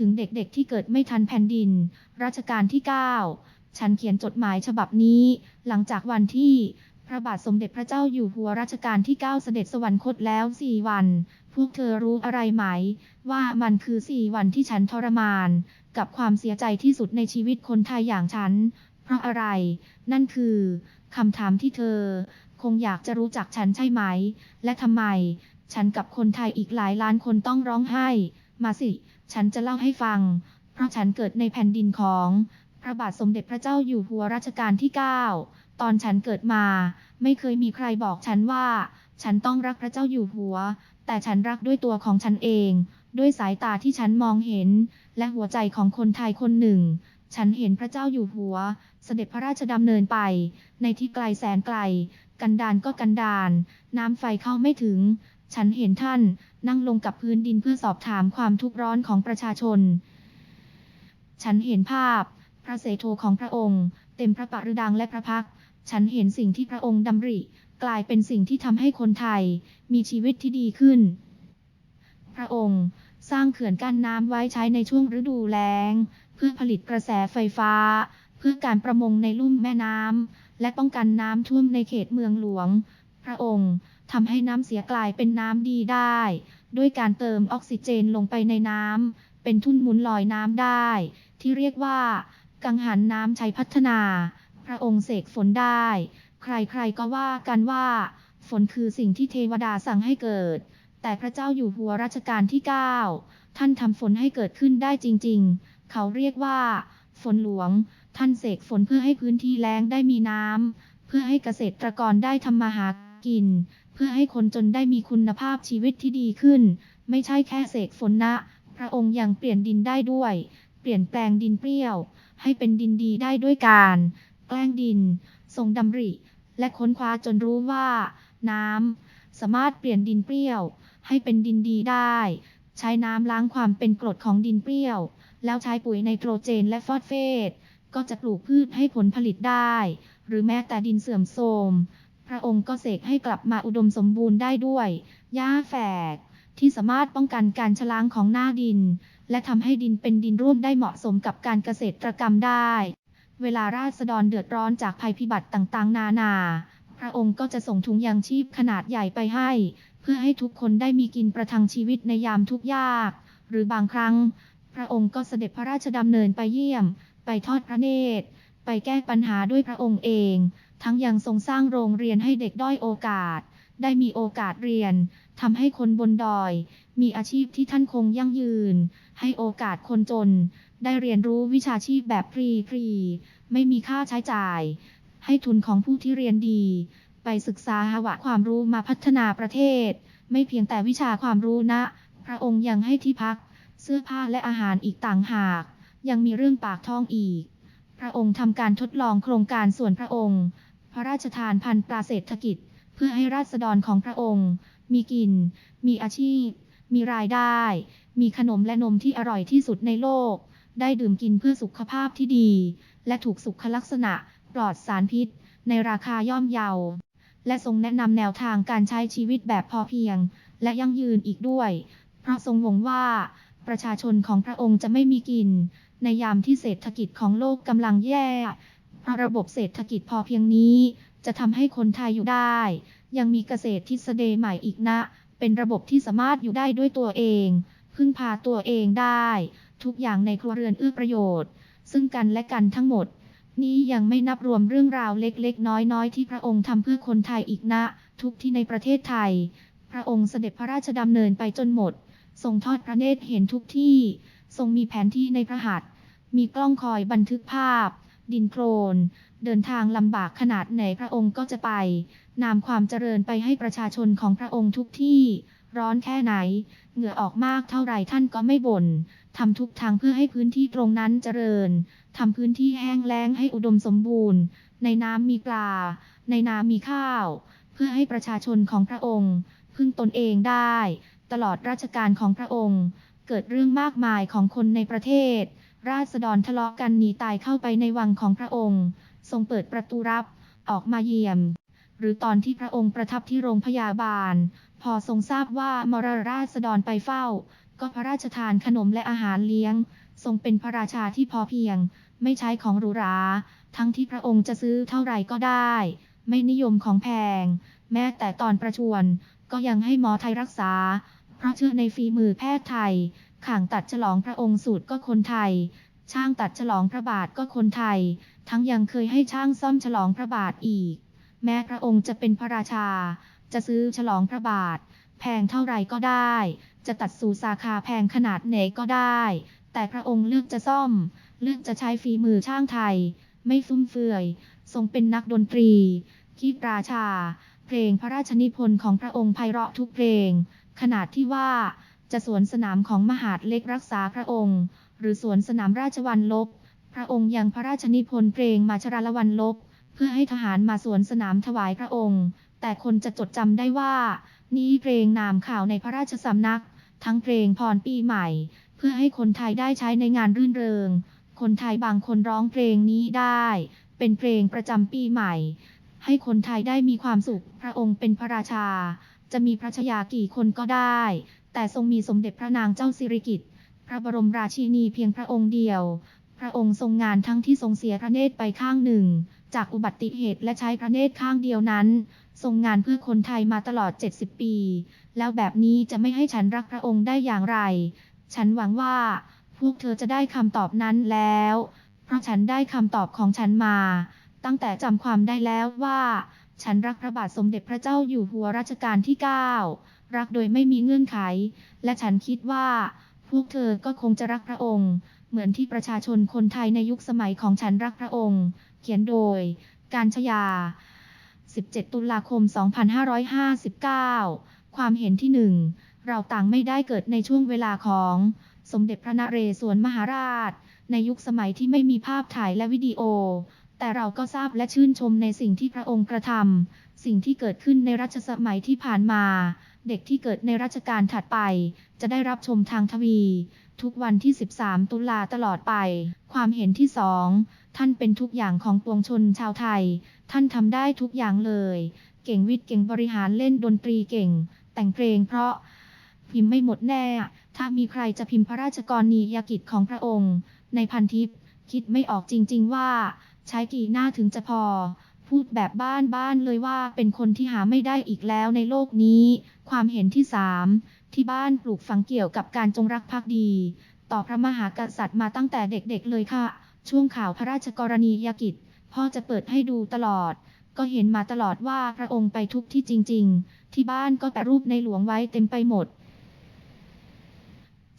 ถึงเด็กๆที่เกิดไม่ทันแผ่นดิน รัชกาลที่ 9 ฉันเขียนจดหมายฉบับนี้ หลังจากวันที่พระบาทสมเด็จพระเจ้าอยู่หัวรัชกาลที่ 9 เสด็จสวรรคตแล้ว 4 วัน พวกเธอรู้อะไรไหม ว่ามันคือ 4 วันที่ฉันทรมาน กับความเสียใจที่สุดในชีวิตคนไทยอย่างฉัน เพราะอะไร นั่นคือคำถามที่เธอ คงอยากจะรู้จักฉันใช่ไหม และทำไม ฉันกับคนไทยอีกหลายล้านคนต้องร้องไห้ มาสิ ฉันจะเล่าให้ฟัง เพราะฉันเกิดในแผ่นดินของพระบาทสมเด็จพระเจ้าอยู่หัวรัชกาลที่ 9 ตอนฉันเกิดมา ไม่เคยมีใครบอกฉันว่า ฉันต้องรักพระเจ้าอยู่หัว แต่ฉันรักด้วยตัวของฉันเอง ด้วยสายตาที่ฉันมองเห็น และหัวใจของคนไทยคนหนึ่ง ฉันเห็นพระเจ้าอยู่หัว เสด็จพระราชดำเนินไป ในที่ไกลแสนไกล กันดานก็กันดาน น้ำไฟเข้าไม่ถึง ฉันเห็นท่าน นั่งลงกับพื้นดินเพื่อสอบถามความทุกข์ร้อนของประชาชน ฉันเห็นภาพ พระเสโทของพระองค์ เต็มพระปรดังและพระพัก ฉันเห็นสิ่งที่พระองค์ดำริ กลายเป็นสิ่งที่ทำให้คนไทย มีชีวิตที่ดีขึ้น พระองค์สร้างเขื่อนกั้นน้ำไว้ใช้ในช่วงฤดูแล้ง เพื่อผลิตกระแสไฟฟ้า เพื่อการประมงในลุ่มแม่น้ำและป้องกันน้ำท่วมในเขตเมืองหลวง พระองค์ทำให้น้ำเสียกลายเป็นน้ำดีได้ ด้วยการเติมออกซิเจนลงไปในน้ำ เป็นทุ่นหมุนลอยน้ำได้ ที่เรียกว่า กังหันน้ำชัยพัฒนา พระองค์เสกฝนได้ ใครๆก็ว่ากันว่า ฝนคือสิ่งที่เทวดาสั่งให้เกิด แต่พระเจ้าอยู่หัวรัชกาลที่ 9 ท่านทำฝนให้เกิดขึ้นได้จริงๆ เขาเรียกว่า ฝนหลวง ท่านเสกฝนเพื่อให้พื้นที่แล้งได้มีน้ำ เพื่อให้เกษตรกรได้ทำมาหา กิน เพื่อให้คนจนได้มีคุณภาพชีวิตที่ดีขึ้น ไม่ใช่แค่เสกฝนนะ พระองค์ยังเปลี่ยนดินได้ด้วย เปลี่ยนแปลงดินเปรี้ยว ให้เป็นดินดีได้ด้วยการ แกล้งดิน ทรงดำริ และค้นคว้าจนรู้ว่า น้ำสามารถเปลี่ยนดินเปรี้ยว ให้เป็นดินดีได้ ใช้น้ำล้างความเป็นกรดของดินเปรี้ยว แล้วใช้ปุ๋ยไนโตรเจนและฟอสเฟตก็จะปลูกพืชให้ผลผลิตได้ หรือแม้แต่ดินเสื่อมโทรม ระองค์ก็เสกให้กลับมาอุดมสมบูรณ์ได้ด้วยหญ้าแฝก ที่สามารถป้องกันการชะล้างของหน้าดิน และทำให้ดินเป็นดินร่วนได้เหมาะสมกับการเกษตรกรรมได้ เวลาราษฎรเดือดร้อนจากภัยพิบัติต่างๆ นานา พระองค์ก็จะส่งถุงยางชีพขนาดใหญ่ไปให้ เพื่อให้ทุกคนได้มีกินประทังชีวิตในยามทุกข์ยาก หรือบางครั้ง พระองค์ก็เสด็จพระราชดำเนินไปเยี่ยม ไปทอดพระเนตร ไปแก้ปัญหาด้วยพระองค์เอง ทั้งยังทรงสร้างโรงเรียนให้เด็กด้อยโอกาส ได้มีโอกาสเรียนทำให้คนบนดอย มีอาชีพที่ท่านคงยั่งยืน ให้โอกาสคนจน ได้เรียนรู้วิชาชีพแบบฟรีๆไม่มีค่าใช้จ่าย ให้ทุนของผู้ที่เรียนดี ไปศึกษาหาวะความรู้มาพัฒนาประเทศ ไม่เพียงแต่วิชาความรู้นะ พระองค์ยังให้ที่พัก เสื้อผ้าและอาหารอีกต่างหาก ยังมีเรื่องปากท้องอีก พระองค์ทำการทดลองโครงการส่วนพระองค์ พระราชทานพันธุ์ปลาเศรษฐกิจ เพื่อให้ราษฎรของพระองค์ มีกิน มีอาชีพ มีรายได้ มีขนมและนมที่อร่อยที่สุดในโลก ได้ดื่มกินเพื่อสุขภาพที่ดี และถูกสุขลักษณะปลอดสารพิษ ในราคาย่อมเยา และทรงแนะนำแนวทางการใช้ชีวิตแบบพอเพียง และยั่งยืนอีกด้วย เพราะทรงหวงว่าประชาชนของพระองค์จะไม่มีกิน ในยามที่เศรษฐกิจของโลกกำลังแย่ ระระบบเศรษฐกิจพอเพียงนี้ จะทำให้คนไทยอยู่ได้ ยังมีเกษตรทฤษฎีใหม่อีกนะ เป็นระบบที่สามารถอยู่ได้ด้วยตัวเอง พึ่งพาตัวเองได้ ทุกอย่างในครัวเรือนเอื้อประโยชน์ ซึ่งกันและกันทั้งหมด นี้ยังไม่นับรวมเรื่องราวเล็กๆ น้อยๆ ที่พระองค์ทำเพื่อคนไทยอีกนะ ทุกที่ในประเทศไทย พระองค์เสด็จพระราชดำเนินไปจนหมด ทรงทอดพระเนตรเห็นทุกที่ ทรงมีแผนที่ในพระหัตถ์มีกล้องคอยบันทึกภาพ ดินโคลน เดินทางลำบากขนาดไหนพระองค์ก็จะไปนำความเจริญไปให้ประชาชนของพระองค์ทุกที่ร้อนแค่ไหน เหงื่อออกมากเท่าไรท่านก็ไม่บ่น ทำทุกทางเพื่อให้พื้นที่ตรงนั้นเจริญ ทำพื้นที่แห้งแล้งให้อุดมสมบูรณ์ ในน้ำมีปลา ในนามีข้าว เพื่อให้ประชาชนของพระองค์ พึ่งตนเองได้ ตลอดราชการของพระองค์ เกิดเรื่องมากมายของคนในประเทศ ราษฎรทะเลาะกันหนีตายเข้าไปในวังของพระองค์ ทรงเปิดประตูรับ ออกมาเยี่ยม หรือตอนที่พระองค์ประทับที่โรงพยาบาล พอทรงทราบว่ามรราษฎรไปเฝ้า ก็พระราชทานขนมและอาหารเลี้ยง ทรงเป็นพระราชาที่พอเพียง ไม่ใช้ของหรูหรา ทั้งที่พระองค์จะซื้อเท่าไหร่ก็ได้ ไม่นิยมของแพง แม้แต่ตอนประชวรก็ยังให้หมอไทยรักษา เพราะเชื่อในฝีมือแพทย์ไทย ข่างตัดฉลองพระองค์สูตรก็คนไทย ช่างตัดฉลองพระบาทก็คนไทย ทั้งยังเคยให้ช่างซ่อมฉลองพระบาทอีก แม้พระองค์จะเป็นพระราชา จะซื้อฉลองพระบาท แพงเท่าไรก็ได้ จะตัดสู่สาขาแพงขนาดไหนก็ได้ แต่พระองค์เลือกจะซ่อม เลือกจะใช้ฝีมือช่างไทย ไม่ฟุ่มเฟือย ทรงเป็นนักดนตรีคีบราชา เพลงพระราชนิพนธ์ของพระองค์ไพเราะทุกเพลง ขนาดที่ว่า จะสวนสนามของมหาดเล็กรักษาพระองค์ หรือสวนสนามราชวัลลบ พระองค์ยังพระราชนิพนธ์เพลงมาชราละวันลบ เพื่อให้ทหารมาสวนสนามถวายพระองค์ แต่คนจะจดจำได้ว่า นี่เพลงนามข่าวในพระราชสำนัก ทั้งเพลงพรปีใหม่ เพื่อให้คนไทยได้ใช้ในงานรื่นเริง คนไทยบางคนร้องเพลงนี้ได้ เป็นเพลงประจำปีใหม่ ให้คนไทยได้มีความสุข พระองค์เป็นพระราชา จะมีพระชายากี่คนก็ได้ แต่ทรงมีสมเด็จพระนางเจ้าสิริกิติ์พระบรมราชินีเพียงพระองค์เดียว พระองค์ทรงงานทั้งที่ทรงเสียพระเนตรไปข้างหนึ่ง จากอุบัติเหตุและใช้พระเนตรข้างเดียวนั้น ทรงงานเพื่อคนไทยมาตลอด 70 ปี แล้วแบบนี้จะไม่ให้ฉันรักพระองค์ได้อย่างไร ฉันหวังว่า พวกเธอจะได้คำตอบนั้นแล้ว เพราะฉันได้คำตอบของฉันมา ตั้งแต่จำความได้แล้วว่า ฉันรักพระบาทสมเด็จพระเจ้าอยู่หัวรัชกาลที่ 9 รักโดยไม่มีเงื่อนไข และฉันคิดว่า พวกเธอก็คงจะรักพระองค์ เหมือนที่ประชาชนคนไทยในยุคสมัยของฉันรักพระองค์ เขียนโดย การชยา 17 ตุลาคม 2559 ความเห็นที่หนึ่งเราต่างไม่ได้เกิดในช่วงเวลาของสมเด็จพระนเรศวรมหาราช ในยุคสมัยที่ไม่มีภาพถ่ายและวิดีโอ แต่เราก็ทราบและชื่นชมในสิ่งที่พระองค์กระทำสิ่งที่เกิดขึ้นในรัชสมัยที่ผ่านมา เด็กที่เกิดในรัชกาลถัดไป จะได้รับชมทางทวี ทุกวันที่ 13 ตุลาตลอดไป ความเห็นที่สองท่านเป็นทุกอย่างของปวงชนชาวไทย ท่านทำได้ทุกอย่างเลย เก่งวิทย์เก่งบริหารเล่นดนตรีเก่ง แต่งเพลงเพราะพิมพ์ไม่หมดแน่ ถ้ามีใครจะพิมพ์พระราชกรณียกิจของพระองค์ ในพันทิป คิดไม่ออกจริง ๆ ว่า ใช้กี่หน้าถึงจะพอ พูดแบบบ้านๆเลยว่าเป็นคนที่หาไม่ได้อีกแล้วในโลกนี้ ความเห็นที่สามที่บ้านปลูกฝังเกี่ยวกับการจงรักภักดี ต่อพระมหากษัตริย์มาตั้งแต่เด็กๆเลยค่ะ ช่วงข่าวพระราชกรณียกิจ พ่อจะเปิดให้ดูตลอด ก็เห็นมาตลอดว่าพระองค์ไปทุกที่จริง ๆ ที่บ้านก็แปะรูปในหลวงไว้เต็มไปหมด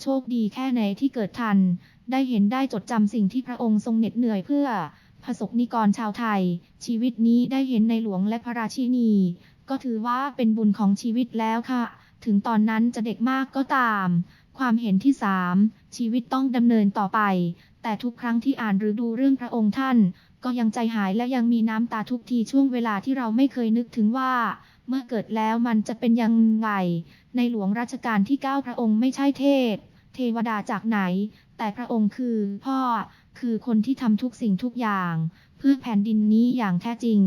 โชคดีแค่ไหนที่เกิดทัน ได้เห็นได้จดจำสิ่งที่พระองค์ทรงเหน็ดเหนื่อยเพื่อ พระสกนิกรชาวไทย ชีวิตนี้ได้เห็นในหลวงและพระราชินี ก็ถือว่าเป็นบุญของชีวิตแล้วค่ะ ถึงตอนนั้นจะเด็กมากก็ตาม ความเห็นที่สามชีวิตต้องดำเนินต่อไป แต่ทุกครั้งที่อ่านหรือดูเรื่องพระองค์ท่าน ก็ยังใจหายและยังมีน้ำตาทุกทีช่วงเวลาที่เราไม่เคยนึกถึงว่า เมื่อเกิดแล้วมันจะเป็นยังไงในหลวงรัชกาลที่ 9 พระองค์ไม่ใช่เทพเทวดาจากไหน แต่พระองค์คือพ่อ คือคนที่ทำทุกสิ่งทุกอย่าง เพื่อแผ่นดินนี้อย่างแท้จริง